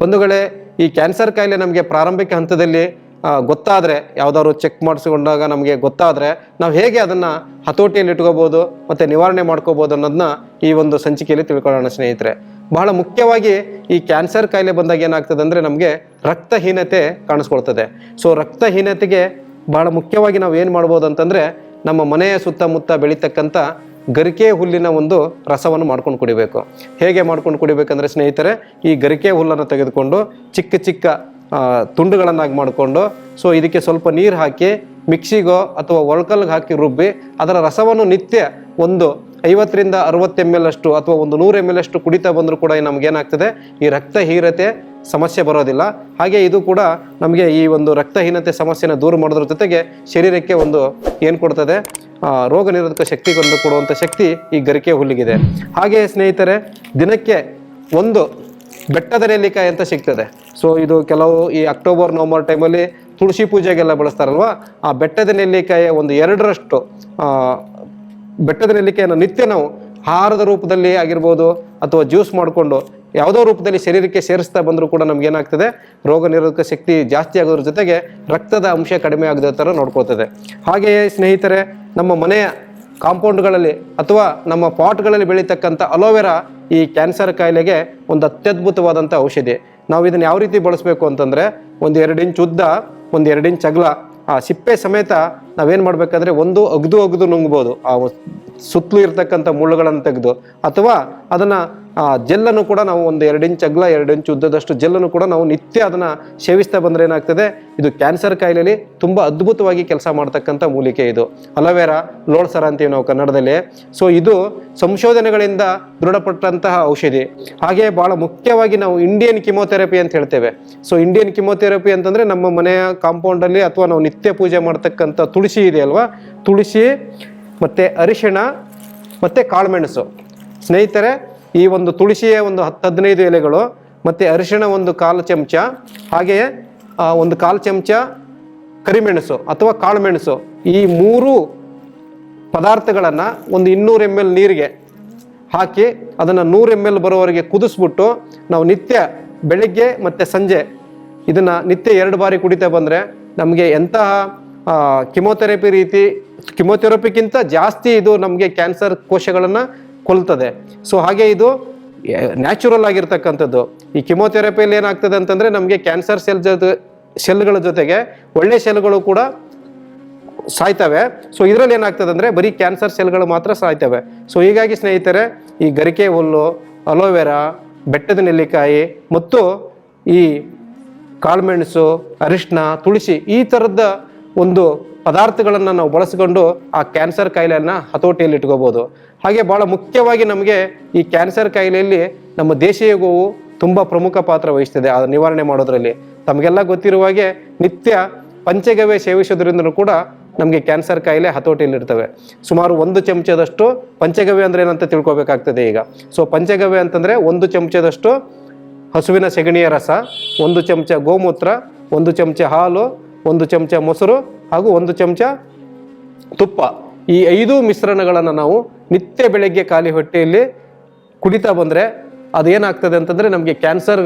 ಬಂಧುಗಳೇ ಈ ಕ್ಯಾನ್ಸರ್ ಕಾಯಿಲೆ ನಮಗೆ ಪ್ರಾರಂಭಿಕ ಹಂತದಲ್ಲಿ ಗೊತ್ತಾದರೆ, ಯಾವುದಾದ್ರು ಚೆಕ್ ಮಾಡಿಸ್ಕೊಂಡಾಗ ನಮಗೆ ಗೊತ್ತಾದರೆ ನಾವು ಹೇಗೆ ಅದನ್ನು ಹತೋಟಿಯಲ್ಲಿ ಇಟ್ಕೋಬೋದು ಮತ್ತು ನಿವಾರಣೆ ಮಾಡ್ಕೋಬೋದು ಅನ್ನೋದನ್ನ ಈ ಒಂದು ಸಂಚಿಕೆಯಲ್ಲಿ ತಿಳ್ಕೊಳ್ಳೋಣ ಸ್ನೇಹಿತರೆ. ಬಹಳ ಮುಖ್ಯವಾಗಿ ಈ ಕ್ಯಾನ್ಸರ್ ಕಾಯಿಲೆ ಬಂದಾಗ ಏನಾಗ್ತದೆ ಅಂದರೆ ನಮಗೆ ರಕ್ತಹೀನತೆ ಕಾಣಿಸ್ಕೊಳ್ತದೆ. ಸೊ ರಕ್ತಹೀನತೆಗೆ ಬಹಳ ಮುಖ್ಯವಾಗಿ ನಾವು ಏನು ಮಾಡ್ಬೋದು ಅಂತಂದರೆ ನಮ್ಮ ಮನೆಯ ಸುತ್ತಮುತ್ತ ಬೆಳೀತಕ್ಕಂಥ ಗರಿಕೆ ಹುಲ್ಲಿನ ಒಂದು ರಸವನ್ನು ಮಾಡ್ಕೊಂಡು ಕುಡಿಬೇಕು. ಹೇಗೆ ಮಾಡ್ಕೊಂಡು ಕುಡಿಬೇಕಂದ್ರೆ ಸ್ನೇಹಿತರೆ, ಈ ಗರಿಕೆ ಹುಲ್ಲನ್ನು ತೆಗೆದುಕೊಂಡು ಚಿಕ್ಕ ಚಿಕ್ಕ ತುಂಡುಗಳನ್ನಾಗಿ ಮಾಡಿಕೊಂಡು, ಸೊ ಇದಕ್ಕೆ ಸ್ವಲ್ಪ ನೀರು ಹಾಕಿ, ಮಿಕ್ಸಿಗೋ ಅಥವಾ ಒಳ್ಕಲ್ಗೆ ಹಾಕಿ ರುಬ್ಬಿ, ಅದರ ರಸವನ್ನು ನಿತ್ಯ ಒಂದು ಐವತ್ತರಿಂದ ಅರವತ್ತು ಎಂ ಎಲ್ ಅಷ್ಟು ಅಥವಾ ಒಂದು ನೂರು ಎಂ ಎಲ್ ಅಷ್ಟು ಕುಡಿತಾ ಬಂದರೂ ಕೂಡ ನಮಗೇನಾಗ್ತದೆ ಈ ರಕ್ತಹೀನತೆ ಸಮಸ್ಯೆ ಬರೋದಿಲ್ಲ. ಹಾಗೆ ಇದು ಕೂಡ ನಮಗೆ ಈ ಒಂದು ರಕ್ತಹೀನತೆ ಸಮಸ್ಯೆನ ದೂರ ಮಾಡೋದ್ರ ಜೊತೆಗೆ ಶರೀರಕ್ಕೆ ಒಂದು ಏನು ಕೊಡ್ತದೆ? ರೋಗ ನಿರೋಧಕ ಶಕ್ತಿಗೊಂದು ಕೊಡುವಂಥ ಶಕ್ತಿ ಈ ಗರಿಕೆ ಹುಲ್ಲಿಗಿದೆ. ಹಾಗೆ ಸ್ನೇಹಿತರೆ, ದಿನಕ್ಕೆ ಒಂದು ಬೆಟ್ಟದ ನೆಲ್ಲಿಕಾಯಿ ಅಂತ ಸಿಗ್ತದೆ ಸೊ ಇದು ಕೆಲವು ಈ ಅಕ್ಟೋಬರ್, ನವಂಬರ್ ಟೈಮಲ್ಲಿ ತುಳಸಿ ಪೂಜೆಗೆಲ್ಲ ಬಳಸ್ತಾರಲ್ವಾ? ಆ ಬೆಟ್ಟದ ನೆಲ್ಲಿಕಾಯಿಯ ಒಂದು ಎರಡರಷ್ಟು ಬೆಟ್ಟದ ನೆಲ್ಲಿಕಾಯನ್ನು ನಿತ್ಯ ನಾವು ಆಹಾರದ ರೂಪದಲ್ಲಿ ಆಗಿರ್ಬೋದು ಅಥವಾ ಜ್ಯೂಸ್ ಮಾಡಿಕೊಂಡು ಯಾವುದೋ ರೂಪದಲ್ಲಿ ಶರೀರಕ್ಕೆ ಸೇರಿಸ್ತಾ ಬಂದರೂ ಕೂಡ ನಮ್ಗೆ ಏನಾಗ್ತದೆ? ರೋಗ ನಿರೋಧಕ ಶಕ್ತಿ ಜಾಸ್ತಿ ಆಗೋದ್ರ ಜೊತೆಗೆ ರಕ್ತದ ಅಂಶ ಕಡಿಮೆ ಆಗದ ಥರ ನೋಡ್ಕೋತದೆ ಹಾಗೆಯೇ ಸ್ನೇಹಿತರೆ ನಮ್ಮ ಮನೆಯ ಕಾಂಪೌಂಡ್ಗಳಲ್ಲಿ ಅಥವಾ ನಮ್ಮ ಪಾಟ್ಗಳಲ್ಲಿ ಬೆಳೀತಕ್ಕಂಥ ಅಲೋವೆರಾ ಈ ಕ್ಯಾನ್ಸರ್ ಕಾಯಿಲೆಗೆ ಒಂದು ಅತ್ಯದ್ಭುತವಾದಂಥ ಔಷಧಿ. ನಾವು ಇದನ್ನು ಯಾವ ರೀತಿ ಬಳಸಬೇಕು ಅಂತಂದರೆ ಒಂದು ಎರಡು ಇಂಚ್ ಉದ್ದ, ಒಂದು ಎರಡು ಇಂಚ್ ಅಗಲ, ಆ ಸಿಪ್ಪೆ ಸಮೇತ ನಾವೇನು ಮಾಡಬೇಕಂದ್ರೆ ಒಂದು ಅಗ್ದು ಅಗ್ದು ನುಂಗ್ಬೋದು. ಆ ಸುತ್ತಲೂ ಇರತಕ್ಕಂಥ ಮುಳ್ಳುಗಳನ್ನು ತೆಗೆದು ಅಥವಾ ಅದನ್ನು ಜೆಲ್ಲನ್ನು ಕೂಡ ನಾವು ಒಂದು ಎರಡು ಇಂಚ್ ಅಗಲ, ಎರಡು ಇಂಚ್ ಉದ್ದದಷ್ಟು ಜೆಲ್ಲನ್ನು ಕೂಡ ನಾವು ನಿತ್ಯ ಅದನ್ನು ಸೇವಿಸ್ತಾ ಬಂದರೆ ಏನಾಗ್ತದೆ? ಇದು ಕ್ಯಾನ್ಸರ್ ಕಾಯಿಲೆಯಲ್ಲಿ ತುಂಬ ಅದ್ಭುತವಾಗಿ ಕೆಲಸ ಮಾಡ್ತಕ್ಕಂಥ ಮೂಲಿಕೆ ಇದು. ಅಲೋವೆರಾ ಲೋಳ್ಸರ ಅಂತೀವಿ ನಾವು ಕನ್ನಡದಲ್ಲಿ. ಸೊ ಇದು ಸಂಶೋಧನೆಗಳಿಂದ ದೃಢಪಟ್ಟಂತಹ ಔಷಧಿ. ಹಾಗೆ ಬಹಳ ಮುಖ್ಯವಾಗಿ ನಾವು ಇಂಡಿಯನ್ ಕಿಮೋಥೆರಪಿ ಅಂತ ಹೇಳ್ತೇವೆ. ಸೊ ಇಂಡಿಯನ್ ಕಿಮೋಥೆರಪಿ ಅಂತಂದರೆ ನಮ್ಮ ಮನೆಯ ಕಾಂಪೌಂಡಲ್ಲಿ ಅಥವಾ ನಾವು ನಿತ್ಯ ಪೂಜೆ ಮಾಡ್ತಕ್ಕಂಥ ತುಳಸಿ ಇದೆ ಅಲ್ವಾ? ತುಳಸಿ, ಮತ್ತು ಅರಿಶಿಣ, ಮತ್ತು ಕಾಳುಮೆಣಸು ಸ್ನೇಹಿತರೆ ಈ ಒಂದು ತುಳಸಿಯ ಒಂದು ಹತ್ತು ಹದಿನೈದು ಎಲೆಗಳು, ಮತ್ತು ಅರಿಶಿಣ ಒಂದು ಕಾಲು ಚಮಚ ಹಾಗೆಯೇ ಒಂದು ಕಾಲು ಚಮಚ ಕರಿಮೆಣಸು ಅಥವಾ ಕಾಳುಮೆಣಸು. ಈ ಮೂರು ಪದಾರ್ಥಗಳನ್ನು ಒಂದು ಇನ್ನೂರು ಎಂ ಎಲ್ ನೀರಿಗೆ ಹಾಕಿ ಅದನ್ನು ನೂರು ಎಂ ಎಲ್ ಬರೋವರೆಗೆ ಕುದಿಸ್ಬಿಟ್ಟು ನಾವು ನಿತ್ಯ ಬೆಳಿಗ್ಗೆ ಮತ್ತು ಸಂಜೆ ಇದನ್ನು ನಿತ್ಯ ಎರಡು ಬಾರಿ ಕುಡಿತಾ ಬಂದರೆ ನಮಗೆ ಎಂತಹ ಕಿಮೋಥೆರಪಿ ರೀತಿ ಕಿಮೋಥೆರಪಿಗಿಂತ ಜಾಸ್ತಿ ಇದು ನಮಗೆ ಕ್ಯಾನ್ಸರ್ ಕೋಶಗಳನ್ನು ಕೊಲ್ತದೆ. ಸೊ ಹಾಗೆ ಇದು ನ್ಯಾಚುರಲ್ ಆಗಿರ್ತಕ್ಕಂಥದ್ದು. ಈ ಕಿಮೋಥೆರಪಿಯಲ್ಲಿ ಏನಾಗ್ತದೆ ಅಂತಂದರೆ ನಮಗೆ ಕ್ಯಾನ್ಸರ್ ಸೆಲ್ ಜೊತೆ ಸೆಲ್ಗಳ ಜೊತೆಗೆ ಒಳ್ಳೆ ಸೆಲ್ಗಳು ಕೂಡ ಸಾಯ್ತವೆ. ಸೊ ಇದರಲ್ಲಿ ಏನಾಗ್ತದೆ ಅಂದರೆ ಬರೀ ಕ್ಯಾನ್ಸರ್ ಸೆಲ್ಗಳು ಮಾತ್ರ ಸಾಯ್ತವೆ. ಸೊ ಹೀಗಾಗಿ ಸ್ನೇಹಿತರೆ, ಈ ಗರಿಕೆ ಹುಲ್ಲು ಅಲೋವೆರಾ ಬೆಟ್ಟದ ನೆಲ್ಲಿಕಾಯಿ ಮತ್ತು ಈ ಕಾಳುಮೆಣಸು ಅರಿಶಿನ ತುಳಸಿ ಈ ಥರದ ಒಂದು ಪದಾರ್ಥಗಳನ್ನು ನಾವು ಬಳಸಿಕೊಂಡು ಆ ಕ್ಯಾನ್ಸರ್ ಕಾಯಿಲೆಯನ್ನು ಹತೋಟಿಯಲ್ಲಿ ಇಟ್ಕೋಬೋದು ಹಾಗೆ ಭಾಳ ಮುಖ್ಯವಾಗಿ ನಮಗೆ ಈ ಕ್ಯಾನ್ಸರ್ ಕಾಯಿಲೆಯಲ್ಲಿ ನಮ್ಮ ದೇಶೀಯ ಗೋವು ತುಂಬ ಪ್ರಮುಖ ಪಾತ್ರ ವಹಿಸ್ತದೆ ಆ ನಿವಾರಣೆ ಮಾಡೋದ್ರಲ್ಲಿ. ತಮಗೆಲ್ಲ ಗೊತ್ತಿರುವ ಹಾಗೆ ನಿತ್ಯ ಪಂಚಗವ್ಯ ಸೇವಿಸೋದ್ರಿಂದಲೂ ಕೂಡ ನಮಗೆ ಕ್ಯಾನ್ಸರ್ ಕಾಯಿಲೆ ಹತೋಟಿಯಲ್ಲಿರ್ತವೆ. ಸುಮಾರು ಒಂದು ಚಮಚದಷ್ಟು ಪಂಚಗವ್ಯ ಅಂದರೆ ಏನಂತ ತಿಳ್ಕೊಬೇಕಾಗ್ತದೆ ಈಗ. ಸೊ ಪಂಚಗವ್ಯ ಅಂತಂದರೆ ಒಂದು ಚಮಚದಷ್ಟು ಹಸುವಿನ ಸೆಗಣಿಯ ರಸ, ಒಂದು ಚಮಚ ಗೋಮೂತ್ರ, ಒಂದು ಚಮಚ ಹಾಲು ಒಂದು ಚಮಚ ಮೊಸರು ಹಾಗೂ ಒಂದು ಚಮಚ ತುಪ್ಪ. ಈ ಐದು ಮಿಶ್ರಣಗಳನ್ನು ನಾವು ನಿತ್ಯ ಬೆಳಗ್ಗೆ ಖಾಲಿ ಹೊಟ್ಟೆಯಲ್ಲಿ ಕುಡಿತಾ ಬಂದರೆ ಅದೇನಾಗ್ತದೆ ಅಂತಂದರೆ ನಮಗೆ ಕ್ಯಾನ್ಸರ್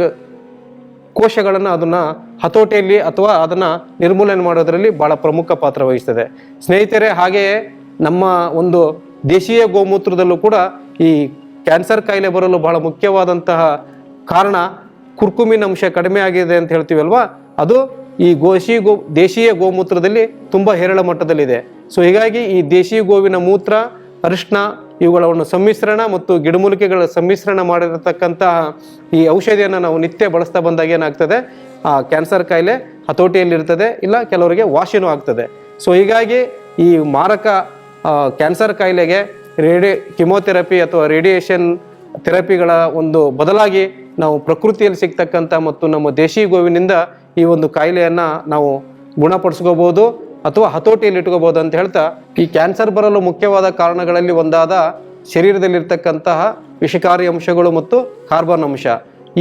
ಕೋಶಗಳನ್ನು ಅದನ್ನು ಹತೋಟಿಯಲ್ಲಿ ಅಥವಾ ಅದನ್ನು ನಿರ್ಮೂಲನೆ ಮಾಡೋದರಲ್ಲಿ ಭಾಳ ಪ್ರಮುಖ ಪಾತ್ರ ವಹಿಸ್ತದೆ. ಸ್ನೇಹಿತರೆ, ಹಾಗೆಯೇ ನಮ್ಮ ಒಂದು ದೇಶೀಯ ಗೋಮೂತ್ರದಲ್ಲೂ ಕೂಡ ಈ ಕ್ಯಾನ್ಸರ್ ಕಾಯಿಲೆ ಬರಲು ಬಹಳ ಮುಖ್ಯವಾದಂತಹ ಕಾರಣ ಕುರ್ಕುಮಿನ ಅಂಶ ಕಡಿಮೆ ಆಗಿದೆ ಅಂತ ಹೇಳ್ತೀವಲ್ವಾ? ಅದು ಈ ಗೋಶಿ ಗೋ, ದೇಶೀಯ ಗೋಮೂತ್ರದಲ್ಲಿ ತುಂಬ ಹೇರಳ ಮಟ್ಟದಲ್ಲಿದೆ. ಸೊ ಹೀಗಾಗಿ ಈ ದೇಶೀಯ ಗೋವಿನ ಮೂತ್ರ ಅರಿಶಿನ ಇವುಗಳ ಒಂದು ಸಮ್ಮಿಶ್ರಣ ಮತ್ತು ಗಿಡಮೂಲಿಕೆಗಳ ಸಮ್ಮಿಶ್ರಣ ಮಾಡಿರತಕ್ಕಂತಹ ಈ ಔಷಧಿಯನ್ನು ನಾವು ನಿತ್ಯ ಬಳಸ್ತಾ ಬಂದಾಗ ಏನಾಗ್ತದೆ? ಆ ಕ್ಯಾನ್ಸರ್ ಕಾಯಿಲೆ ಹತೋಟಿಯಲ್ಲಿರ್ತದೆ, ಇಲ್ಲ ಕೆಲವರಿಗೆ ವಾಸಿನೂ ಆಗ್ತದೆ. ಸೊ ಹೀಗಾಗಿ ಈ ಮಾರಕ ಕ್ಯಾನ್ಸರ್ ಕಾಯಿಲೆಗೆ ರೇಡಿ, ಕಿಮೋಥೆರಪಿ ಅಥವಾ ರೇಡಿಯೇಷನ್ ಥೆರಪಿಗಳ ಒಂದು ಬದಲಾಗಿ ನಾವು ಪ್ರಕೃತಿಯಲ್ಲಿ ಸಿಗ್ತಕ್ಕಂಥ ಮತ್ತು ನಮ್ಮ ದೇಶಿ ಗೋವಿನಿಂದ ಈ ಒಂದು ಕಾಯಿಲೆಯನ್ನು ನಾವು ಗುಣಪಡಿಸ್ಕೋಬೋದು ಅಥವಾ ಹತೋಟಿಯಲ್ಲಿ ಇಟ್ಕೋಬೋದು ಅಂತ ಹೇಳ್ತಾ, ಈ ಕ್ಯಾನ್ಸರ್ ಬರಲು ಮುಖ್ಯವಾದ ಕಾರಣಗಳಲ್ಲಿ ಒಂದಾದ ಶರೀರದಲ್ಲಿರ್ತಕ್ಕಂತಹ ವಿಷಕಾರಿ ಅಂಶಗಳು ಮತ್ತು ಕಾರ್ಬನ್ ಅಂಶ.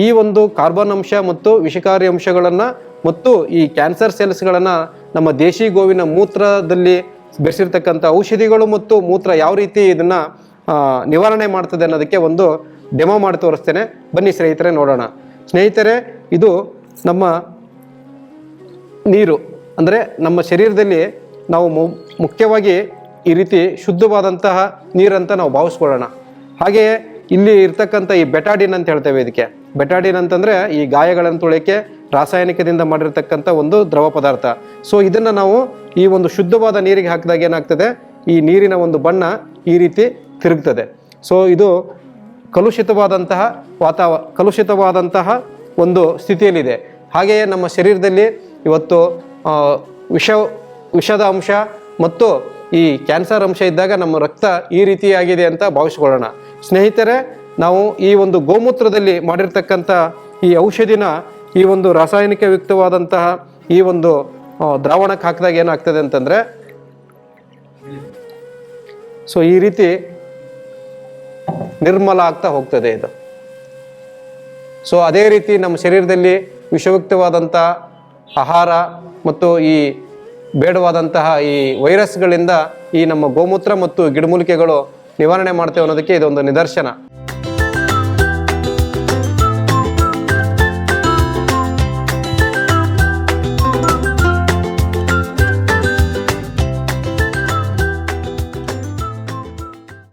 ಈ ಒಂದು ಕಾರ್ಬನ್ ಅಂಶ ಮತ್ತು ವಿಷಕಾರಿ ಅಂಶಗಳನ್ನು ಮತ್ತು ಈ ಕ್ಯಾನ್ಸರ್ ಸೆಲ್ಸ್ಗಳನ್ನು ನಮ್ಮ ದೇಶಿ ಗೋವಿನ ಮೂತ್ರದಲ್ಲಿ ಬೆರೆಸಿರ್ತಕ್ಕಂಥ ಔಷಧಿಗಳು ಮತ್ತು ಮೂತ್ರ ಯಾವ ರೀತಿ ಇದನ್ನು ನಿವಾರಣೆ ಮಾಡ್ತದೆ ಅನ್ನೋದಕ್ಕೆ ಒಂದು ಡೆಮೋ ಮಾಡಿ ತೋರಿಸ್ತೇನೆ. ಬನ್ನಿ ಸ್ನೇಹಿತರೆ, ನೋಡೋಣ. ಸ್ನೇಹಿತರೆ, ಇದು ನಮ್ಮ ನೀರು, ಅಂದರೆ ನಮ್ಮ ಶರೀರದಲ್ಲಿ ನಾವು ಮುಖ್ಯವಾಗಿ ಈ ರೀತಿ ಶುದ್ಧವಾದಂತಹ ನೀರಂತ ನಾವು ಭಾವಿಸ್ಕೊಳ್ಳೋಣ. ಹಾಗೆಯೇ ಇಲ್ಲಿ ಇರ್ತಕ್ಕಂಥ ಈ ಬೆಟಾಡಿನ್ ಅಂತ ಹೇಳ್ತೇವೆ ಇದಕ್ಕೆ. ಬೆಟಾಡಿನ್ ಅಂತಂದರೆ ಈ ಗಾಯಗಳನ್ನು ತೊಳೆಯೋಕ್ಕೆ ರಾಸಾಯನಿಕದಿಂದ ಮಾಡಿರ್ತಕ್ಕಂಥ ಒಂದು ದ್ರವ ಪದಾರ್ಥ. ಸೊ ಇದನ್ನು ನಾವು ಈ ಒಂದು ಶುದ್ಧವಾದ ನೀರಿಗೆ ಹಾಕಿದಾಗ ಏನಾಗ್ತದೆ? ಈ ನೀರಿನ ಒಂದು ಬಣ್ಣ ಈ ರೀತಿ ತಿರುಗ್ತದೆ. ಸೊ ಇದು ಕಲುಷಿತವಾದಂತಹ ವಾತಾವ, ಕಲುಷಿತವಾದಂತಹ ಒಂದು ಸ್ಥಿತಿಯಲ್ಲಿದೆ. ಹಾಗೆಯೇ ನಮ್ಮ ಶರೀರದಲ್ಲಿ ಇವತ್ತು ವಿಷ, ವಿಷದ ಅಂಶ ಮತ್ತು ಈ ಕ್ಯಾನ್ಸರ್ ಅಂಶ ಇದ್ದಾಗ ನಮ್ಮ ರಕ್ತ ಈ ರೀತಿಯಾಗಿದೆ ಅಂತ ಭಾವಿಸ್ಕೊಳ್ಳೋಣ. ಸ್ನೇಹಿತರೆ, ನಾವು ಈ ಒಂದು ಗೋಮೂತ್ರದಲ್ಲಿ ಮಾಡಿರ್ತಕ್ಕಂಥ ಈ ಔಷಧಿನ, ಈ ಒಂದು ರಾಸಾಯನಿಕ ಯುಕ್ತವಾದಂತಹ ಈ ಒಂದು ದ್ರಾವಣಕ್ಕೆ ಹಾಕಿದಾಗ ಏನಾಗ್ತದೆ ಅಂತಂದರೆ, ಸೊ ಈ ರೀತಿ ನಿರ್ಮಲ ಆಗ್ತಾ ಹೋಗ್ತದೆ ಇದು. ಸೊ ಅದೇ ರೀತಿ ನಮ್ಮ ಶರೀರದಲ್ಲಿ ವಿಷಯುಕ್ತವಾದಂಥ ಆಹಾರ ಮತ್ತು ಈ ಬೇಡವಾದಂತಹ ಈ ವೈರಸ್ಗಳಿಂದ ಈ ನಮ್ಮ ಗೋಮೂತ್ರ ಮತ್ತು ಗಿಡಮೂಲಿಕೆಗಳು ನಿವಾರಣೆ ಮಾಡ್ತೇವೆ ಅನ್ನೋದಕ್ಕೆ ಇದೊಂದು ನಿದರ್ಶನ.